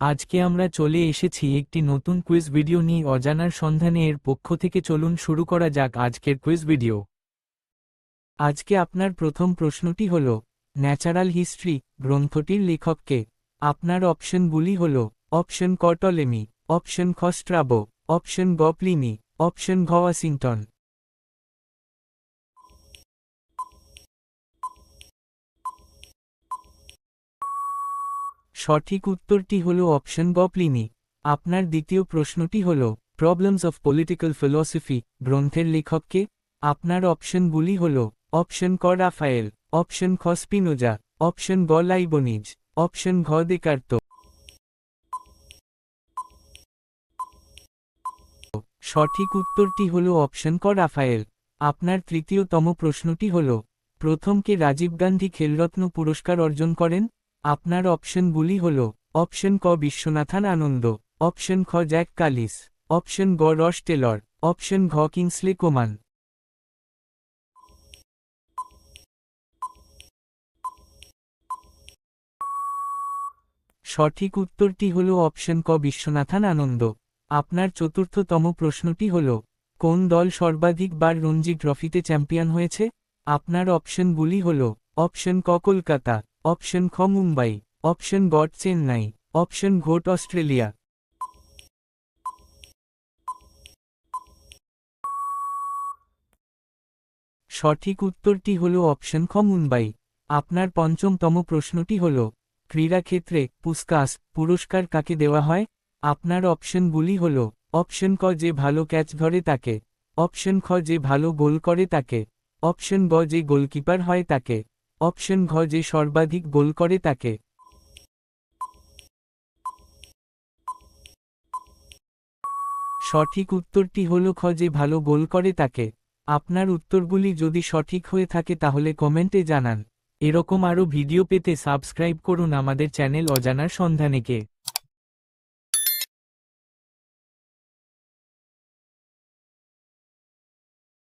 আজকে আমরা চলে এসেছি একটি নতুন কুইজ ভিডিও নিয়ে। অজানার সন্ধানে এর পক্ষ থেকে চলুন শুরু করা যাক আজকের কুইজ ভিডিও। আজকে আপনার প্রথম প্রশ্নটি হল, ন্যাচারাল হিস্ট্রি গ্রন্থটির লেখককে। আপনার অপশনগুলি হল, অপশন কটলেমি, অপশন খস্ট্রাবো অপশন গ প্লিনি অপশন ঘ ওয়াশিংটন সঠিক উত্তরটি হল অপশন গ প্লিনি। আপনার দ্বিতীয় প্রশ্নটি হল প্রবলেমস অফ পলিটিক্যাল ফিলসফি গ্রন্থের লেখককে। আপনার অপশনগুলি হল, অপশন ক, রাফায়েল। অপশন খ, স্পিনোজা। অপশন গ, লাইবনিজ। অপশন ঘ দেকার্তো সঠিক উত্তরটি হল অপশন ক, রাফায়েল। আপনার তৃতীয়তম প্রশ্নটি হল, প্রথমকে রাজীব গান্ধী খেলরত্ন পুরস্কার অর্জন করেন? আপনার অপশনগুলি হল, অপশন ক বিশ্বনাথান আনন্দ, অপশন খ জ্যাক কালিস, অপশন গ রস টেলর, অপশন ঘ কিংসলে কোমান। সঠিক উত্তরটি হল অপশন ক বিশ্বনাথান আনন্দ। আপনার চতুর্থতম প্রশ্নটি হল, কোন দল সর্বাধিক বার রঞ্জি ট্রফিতে চ্যাম্পিয়ন হয়েছে? আপনার অপশনগুলি হল, অপশন ক কলকাতা অপশন খ মুম্বাই, অপশন গড চেন্নাই, অপশন ঘোট অস্ট্রেলিয়া। সঠিক উত্তরটি হল অপশন খ মুম্বাই। আপনার পঞ্চমতম প্রশ্নটি হল ক্রীড়াক্ষেত্রে পুস্কাস পুরস্কার কাকে দেওয়া হয়? আপনার অপশনগুলি হল, অপশন ক যে ভালো ক্যাচ ধরে তাকে, অপশন খ যে ভালো গোল করে তাকে, অপশন গ যে গোলকিপার হয় তাকে। অপশন ঘ যে সর্বাধিক গোল করে তাকে। সঠিক উত্তরটি হল খ যে ভালো গোল করে তাকে। আপনার উত্তরগুলি যদি সঠিক হয়ে থাকে তাহলে কমেন্টে জানান। এরকম আরও ভিডিও পেতে সাবস্ক্রাইব করুন আমাদের চ্যানেল অজানার সন্ধানেকে।